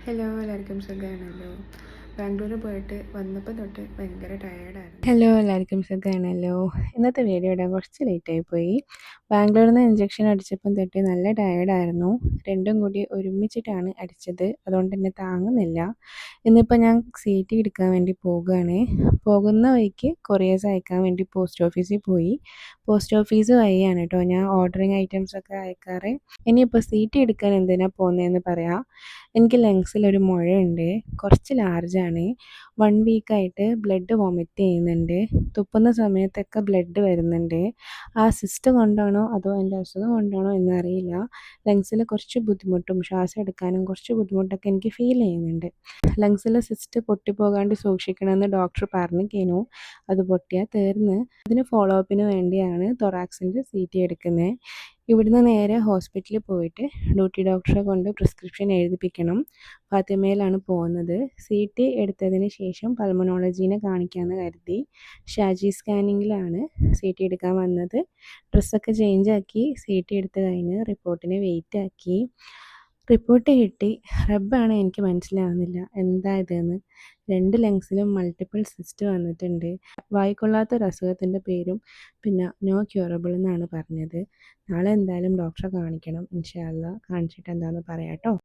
Hello എല്ലാവർക്കും സുഖമാണല്ലോ ബാംഗ്ലൂർ പോയിട്ട് വന്നപ്പോൾ തൊട്ട് ഭയങ്കര ടയേർഡായിരുന്നു ഹലോ എല്ലാവർക്കും സുഖമാണല്ലോ ഇന്നത്തെ വീഡിയോ ഇടാൻ കുറച്ച് ലേറ്റായി പോയി. ബാംഗ്ലൂരിൽ നിന്ന് ഇഞ്ചക്ഷൻ അടിച്ചപ്പം തൊട്ട് നല്ല ടയേർഡായിരുന്നു രണ്ടും കൂടി ഒരുമിച്ചിട്ടാണ് അടിച്ചത്. അതുകൊണ്ട് തന്നെ താങ്ങുന്നില്ല. ഇന്നിപ്പോൾ ഞാൻ സീറ്റ് എടുക്കാൻ വേണ്ടി പോകുകയാണ് പോകുന്ന വഴിക്ക് കൊറിയേഴ്സ് അയക്കാൻ വേണ്ടി പോസ്റ്റ് ഓഫീസിൽ പോയി. പോസ്റ്റ് ഓഫീസ് വഴിയാണ് കേട്ടോ ഞാൻ ഓർഡറിങ് ഐറ്റംസ് ഒക്കെ അയക്കാറ്. ഇനിയിപ്പോൾ സീറ്റ് എടുക്കാൻ എന്തിനാണ് പോകുന്നതെന്ന് പറയാം. എനിക്ക് ലങ്സിൽ ഒരു മുഴയുണ്ട്. കുറച്ച് ലാർജാണ് വൺ വീക്കായിട്ട് ബ്ലഡ് വോമിറ്റ് ചെയ്യുന്നുണ്ട്. തുപ്പുന്ന സമയത്തൊക്കെ ബ്ലഡ് വരുന്നുണ്ട്. ആ സിസ്റ്റ് കൊണ്ടാണോ അതോ എന്റെ അസുഖം കൊണ്ടാണോ എന്നറിയില്ല. ലങ്സിൽ കുറച്ച് ബുദ്ധിമുട്ടും ശ്വാസം എടുക്കാനും കുറച്ച് ബുദ്ധിമുട്ടൊക്കെ എനിക്ക് ഫീൽ ചെയ്യുന്നുണ്ട്. ലങ്സിലെ സിസ്റ്റ് പൊട്ടിപ്പോകാണ്ട് സൂക്ഷിക്കണമെന്ന് ഡോക്ടർ പറഞ്ഞു കേനു അത് പൊട്ടിയാൽ തീർന്ന്. അതിന് ഫോളോ അപ്പിന് വേണ്ടിയാണ് തൊറാക്സിന്റെ സി ടി എടുക്കുന്നത്. ഇവിടുന്ന് നേരെ ഹോസ്പിറ്റലിൽ പോയിട്ട് ഡ്യൂട്ടി ഡോക്ടറെ കൊണ്ട് പ്രിസ്ക്രിപ്ഷൻ എഴുതിപ്പിക്കണം. ഫാത്തിമയിലാണ് പോകുന്നത്. സി ടി എടുത്തതിന് ശേഷം പൾമനോളജീനെ കാണിക്കാമെന്ന് കരുതി. ഷാജി സ്കാനിങ്ങിലാണ് സി ടി എടുക്കാൻ വന്നത്. ഡ്രസ്സൊക്കെ ചേഞ്ചാക്കി സി ടി എടുത്ത് കഴിഞ്ഞ് റിപ്പോർട്ടിനെ വെയിറ്റ് ആക്കി. റിപ്പോർട്ട് കിട്ടി. റബ്ബാണ് എനിക്ക് മനസ്സിലാവുന്നില്ല. എന്താ ഇതെന്ന്. രണ്ട് ലങ്സിലും മൾട്ടിപ്പിൾ സിസ്റ്റ് വന്നിട്ടുണ്ട്. വായിക്കൊള്ളാത്ത ഒരു അസുഖത്തിന്റെ പേരും പിന്നെ നോ ക്യൂറബിൾ എന്നാണ് പറഞ്ഞത്. നാളെ എന്തായാലും ഡോക്ടറെ കാണിക്കണം. ഇൻഷാല്ല കാണിച്ചിട്ട് എന്താണെന്ന് പറയാം കേട്ടോ